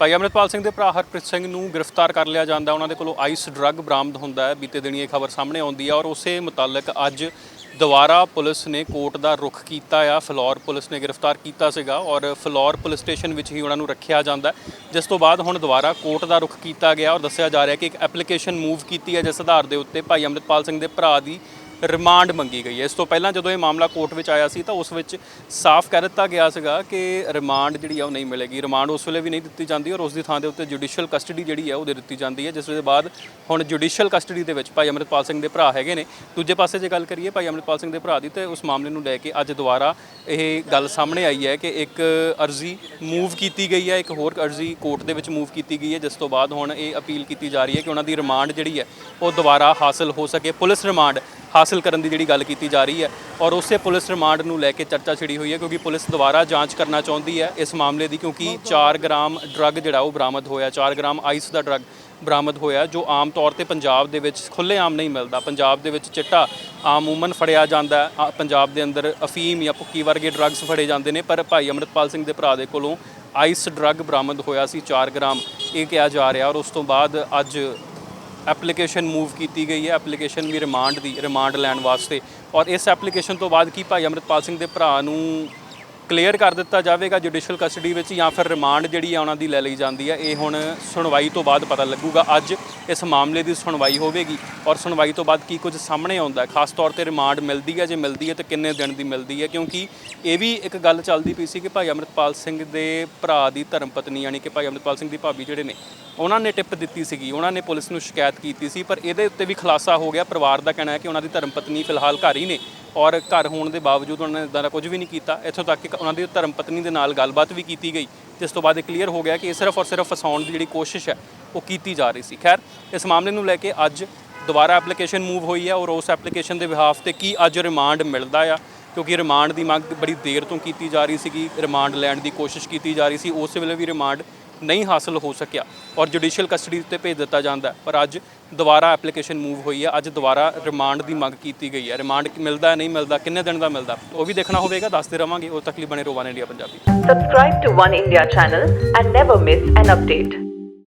ਭਾਈ ਅਮਰਿਤਪਾਲ ਸਿੰਘ ਦੇ ਭਰਾ ਹਰਪ੍ਰੀਤ ਸਿੰਘ ਨੂੰ ਗ੍ਰਿਫਤਾਰ ਕਰ ਲਿਆ ਜਾਂਦਾ। ਉਹਨਾਂ ਦੇ ਕੋਲੋਂ ਆਈਸ ਡਰੱਗ ਬਰਾਮਦ ਹੁੰਦਾ ਹੈ। ਬੀਤੇ ਦਿਨੀ ਇਹ ਖਬਰ ਸਾਹਮਣੇ ਆਉਂਦੀ ਹੈ ਔਰ ਉਸੇ ਮੁਤਾਲਕ ਅੱਜ ਦੁਬਾਰਾ ਪੁਲਿਸ ਨੇ ਕੋਰਟ ਦਾ ਰੁਖ ਕੀਤਾ ਆ। ਫਲੋਰ ਪੁਲਿਸ ਨੇ ਗ੍ਰਿਫਤਾਰ ਕੀਤਾ ਸੀਗਾ ਔਰ ਫਲੋਰ ਪੁਲਿਸ ਸਟੇਸ਼ਨ ਵਿੱਚ ਹੀ ਉਹਨਾਂ ਨੂੰ ਰੱਖਿਆ ਜਾਂਦਾ ਜਿਸ ਤੋਂ ਬਾਅਦ ਹੁਣ ਦੁਬਾਰਾ ਕੋਰਟ ਦਾ ਰੁਖ ਕੀਤਾ ਗਿਆ ਔਰ ਦੱਸਿਆ ਜਾ ਰਿਹਾ ਕਿ ਇੱਕ ਐਪਲੀਕੇਸ਼ਨ ਮੂਵ ਕੀਤੀ ਹੈ, ਜਿਸ ਆਧਾਰ ਦੇ ਉੱਤੇ ਭਾਈ ਅਮਰਿਤਪਾਲ ਸਿੰਘ ਦੇ ਭਰਾ ਦੀ ਰਿਮਾਂਡ ਮੰਗੀ ਗਈ ਹੈ। ਇਸ ਤੋਂ ਪਹਿਲਾਂ ਜਦੋਂ ਇਹ ਮਾਮਲਾ ਕੋਰਟ ਵਿੱਚ ਆਇਆ ਸੀ ਤਾਂ ਉਸ ਵਿੱਚ ਸਾਫ਼ ਕਹਿ ਦਿੱਤਾ ਗਿਆ ਸੀਗਾ ਕਿ ਰਿਮਾਂਡ ਜਿਹੜੀ ਆ ਉਹ ਨਹੀਂ ਮਿਲੇਗੀ। ਰਿਮਾਂਡ ਉਸ ਵੇਲੇ ਵੀ ਨਹੀਂ ਦਿੱਤੀ ਜਾਂਦੀ ਔਰ ਉਸ ਦੀ ਥਾਂ ਦੇ ਉੱਤੇ ਜੁਡੀਸ਼ੀਅਲ ਕਸਟਡੀ ਜਿਹੜੀ ਹੈ ਉਹ ਦੇ ਦਿੱਤੀ ਜਾਂਦੀ ਹੈ। ਜਿਸ ਦੇ ਬਾਅਦ ਹੁਣ ਜੁਡੀਸ਼ੀਅਲ ਕਸਟਡੀ ਦੇ ਵਿੱਚ ਭਾਈ ਅਮਰਿਤਪਾਲ ਸਿੰਘ ਦੇ ਭਰਾ ਹੈਗੇ ਨੇ। ਦੂਜੇ ਪਾਸੇ ਜੇ ਗੱਲ ਕਰੀਏ ਭਾਈ ਅਮਰਿਤਪਾਲ ਸਿੰਘ ਦੇ ਭਰਾ ਦੀ ਤੇ ਉਸ ਮਾਮਲੇ ਨੂੰ ਲੈ ਕੇ ਅੱਜ ਦੁਬਾਰਾ ਇਹ ਗੱਲ ਸਾਹਮਣੇ ਆਈ ਹੈ ਕਿ ਇੱਕ ਅਰਜ਼ੀ ਮੂਵ ਕੀਤੀ ਗਈ ਹੈ, ਇੱਕ ਹੋਰ ਅਰਜ਼ੀ ਕੋਰਟ ਦੇ ਵਿੱਚ ਮੂਵ ਕੀਤੀ ਗਈ ਹੈ। ਜਿਸ ਤੋਂ ਬਾਅਦ ਹੁਣ ਇਹ ਅਪੀਲ ਕੀਤੀ ਜਾ ਰਹੀ ਹੈ ਕਿ ਉਹਨਾਂ ਦੀ ਰਿਮਾਂਡ ਜਿਹੜੀ ਹੈ ਉਹ ਦੁਬਾਰਾ ਹਾਸਲ ਹੋ ਸਕੇ। ਪੁਲਿਸ ਰਿਮਾਂਡ ਹਾਸਲ ਕਰਨ ਦੀ ਜਿਹੜੀ ਗੱਲ ਕੀਤੀ ਜਾ ਰਹੀ ਹੈ ਔਰ ਉਸੇ ਪੁਲਿਸ ਰਿਮਾਂਡ ਨੂੰ ਲੈ ਕੇ ਚਰਚਾ ਛਿੜੀ ਹੋਈ ਹੈ ਕਿਉਂਕਿ ਪੁਲਿਸ ਦੁਬਾਰਾ ਜਾਂਚ ਕਰਨਾ ਚਾਹੁੰਦੀ ਹੈ ਇਸ ਮਾਮਲੇ ਦੀ ਕਿਉਂਕਿ 4 ਗ੍ਰਾਮ ਡਰੱਗ ਜਿਹੜਾ ਉਹ ਬਰਾਮਦ ਹੋਇਆ 4 ਗ੍ਰਾਮ ਆਈਸ ਦਾ ਡਰੱਗ ਬਰਾਮਦ ਹੋਇਆ ਜੋ ਆਮ ਤੌਰ ਤੇ ਪੰਜਾਬ ਦੇ ਵਿੱਚ ਖੁੱਲ੍ਹੇਆਮ ਨਹੀਂ ਮਿਲਦਾ। ਪੰਜਾਬ ਦੇ ਵਿੱਚ ਚਿੱਟਾ ਆਮੂਮਨ ਫੜਿਆ ਜਾਂਦਾ ਪੰਜਾਬ ਦੇ ਅੰਦਰ ਅਫੀਮ ਜਾਂ ਭੁੱਕੀ ਵਰਗੇ ਡਰੱਗਸ ਫੜੇ ਜਾਂਦੇ ਨੇ ਪਰ ਭਾਈ ਅਮਰਿਤਪਾਲ ਸਿੰਘ ਦੇ ਭਰਾ ਦੇ ਕੋਲੋਂ ਆਈਸ ਡਰੱਗ ਬਰਾਮਦ ਹੋਇਆ ਸੀ 4 ਗ੍ਰਾਮ ਇਹ ਕਿਹਾ ਜਾ ਰਿਹਾ ਔਰ ਉਸ ਤੋਂ ਬਾਅਦ ਅੱਜ ਐਪਲੀਕੇਸ਼ਨ ਮੂਵ ਕੀਤੀ ਗਈ ਹੈ ਐਪਲੀਕੇਸ਼ਨ ਵੀ ਰਿਮਾਂਡ ਦੀ ਰਿਮਾਂਡ ਲੈਣ ਵਾਸਤੇ। ਔਰ ਇਸ ਐਪਲੀਕੇਸ਼ਨ ਤੋਂ ਬਾਅਦ ਕੀ ਭਾਈ ਅਮਰਿਤਪਾਲ ਸਿੰਘ ਦੇ ਭਰਾ ਨੂੰ ਕਲੀਅਰ ਕਰ ਦਿੱਤਾ ਜਾਵੇਗਾ ਜੁਡੀਸ਼ੀਅਲ ਕਸਟਡੀ ਵਿੱਚ ਜਾਂ ਫਿਰ ਰਿਮਾਂਡ ਜਿਹੜੀ ਆ ਉਹਨਾਂ ਦੀ ਲੈ ਲਈ ਜਾਂਦੀ ਹੈ ਇਹ ਹੁਣ ਸੁਣਵਾਈ ਤੋਂ ਬਾਅਦ ਪਤਾ ਲੱਗੂਗਾ। ਅੱਜ ਇਸ ਮਾਮਲੇ ਦੀ ਸੁਣਵਾਈ ਹੋਵੇਗੀ ਔਰ ਸੁਣਵਾਈ ਤੋਂ ਬਾਅਦ ਕੀ ਕੁਝ ਸਾਹਮਣੇ ਆਉਂਦਾ ਖਾਸ ਤੌਰ ਤੇ ਰਿਮਾਂਡ ਮਿਲਦੀ ਹੈ ਜੇ ਮਿਲਦੀ ਹੈ ਤਾਂ ਕਿੰਨੇ ਦਿਨ ਦੀ ਮਿਲਦੀ ਹੈ? ਕਿਉਂਕਿ ਇਹ ਵੀ ਇੱਕ ਗੱਲ ਚੱਲਦੀ ਪਈ ਸੀ ਕਿ ਭਾਈ ਅਮਰਿਤਪਾਲ ਸਿੰਘ ਦੇ ਭਰਾ ਦੀ ਧਰਮ ਪਤਨੀ ਯਾਨੀ ਕਿ ਭਾਈ ਅਮਰਿਤਪਾਲ ਸਿੰਘ ਦੀ ਭਾਬੀ ਜਿਹੜੇ ਨੇ, ਉਹਨਾਂ ਨੇ ਟਿਪ ਦਿੱਤੀ ਸੀਗੀ। ਉਹਨਾਂ ਨੇ ਪੁਲਿਸ ਨੂੰ ਸ਼ਿਕਾਇਤ ਕੀਤੀ ਸੀ, ਪਰ ਇਹਦੇ ਉੱਤੇ ਵੀ ਖੁਲਾਸਾ ਹੋ ਗਿਆ। ਪਰਿਵਾਰ ਦਾ ਕਹਿਣਾ ਹੈ ਕਿ ਉਹਨਾਂ ਦੀ ਧਰਮ ਪਤਨੀ ਫਿਲਹਾਲ ਘਰ ਹੀ ਨੇ ਔਰ ਘਰ ਹੋਣ ਦੇ ਬਾਵਜੂਦ ਉਹਨਾਂ ਨੇ ਇਦਾਂ ਦਾ ਕੁਝ ਵੀ ਨਹੀਂ ਕੀਤਾ। ਇੱਥੋਂ ਤੱਕ ਕਿ ਉਹਨਾਂ ਦੀ ਧਰਮ ਪਤਨੀ ਦੇ ਨਾਲ ਗੱਲਬਾਤ ਵੀ ਕੀਤੀ ਗਈ ਜਿਸ ਤੋਂ ਬਾਅਦ ਇਹ ਕਲੀਅਰ ਹੋ ਗਿਆ ਕਿ ਇਹ ਸਿਰਫ ਔਰ ਸਿਰਫ ਫਸਾਉਣ ਦੀ ਜਿਹੜੀ ਕੋਸ਼ਿਸ਼ ਹੈ, ਉਹ ਕੀਤੀ ਜਾ ਰਹੀ ਸੀ। ਖੈਰ, ਇਸ ਮਾਮਲੇ ਨੂੰ ਲੈ ਕੇ ਅੱਜ ਦੁਬਾਰਾ ਐਪਲੀਕੇਸ਼ਨ ਮੂਵ ਹੋਈ ਹੈ ਔਰ ਉਸ ਐਪਲੀਕੇਸ਼ਨ ਦੇ ਬਿਹਾਫ ਤੇ ਕੀ ਅੱਜ ਰਿਮਾਂਡ ਮਿਲਦਾ ਆ? ਕਿਉਂਕਿ ਰਿਮਾਂਡ ਦੀ ਮੰਗ ਬੜੀ ਦੇਰ ਤੋਂ ਕੀਤੀ ਜਾ ਰਹੀ ਸੀਗੀ ਰਿਮਾਂਡ ਲੈਣ ਦੀ ਕੋਸ਼ਿਸ਼ ਕੀਤੀ ਜਾ ਰਹੀ ਸੀ, ਉਸ ਵੇਲੇ ਵੀ ਰਿਮਾਂਡ ਨਹੀਂ ਹਾਸਲ ਹੋ ਸਕਿਆ ਔਰ ਜੁਡੀਸ਼ੀਅਲ ਕਸਟਡੀ ਉੱਤੇ ਭੇਜ ਦਿੱਤਾ ਜਾਂਦਾ ਪਰ ਅੱਜ ਦੁਬਾਰਾ ਐਪਲੀਕੇਸ਼ਨ ਮੂਵ ਹੋਈ ਹੈ। ਅੱਜ ਦੁਬਾਰਾ ਰਿਮਾਂਡ ਦੀ ਮੰਗ ਕੀਤੀ ਗਈ ਹੈ। ਰਿਮਾਂਡ ਮਿਲਦਾ ਨਹੀਂ ਮਿਲਦਾ, ਕਿੰਨੇ ਦਿਨ ਦਾ ਮਿਲਦਾ, ਉਹ ਵੀ ਦੇਖਣਾ ਹੋਵੇਗਾ। ਦੱਸਦੇ ਰਵਾਂਗੇ। ਉਹ ਤੱਕ ਲਈ ਬਣੇ ਰੋਵਾਨ India Punjabi Subscribe to One India channel and never miss an update.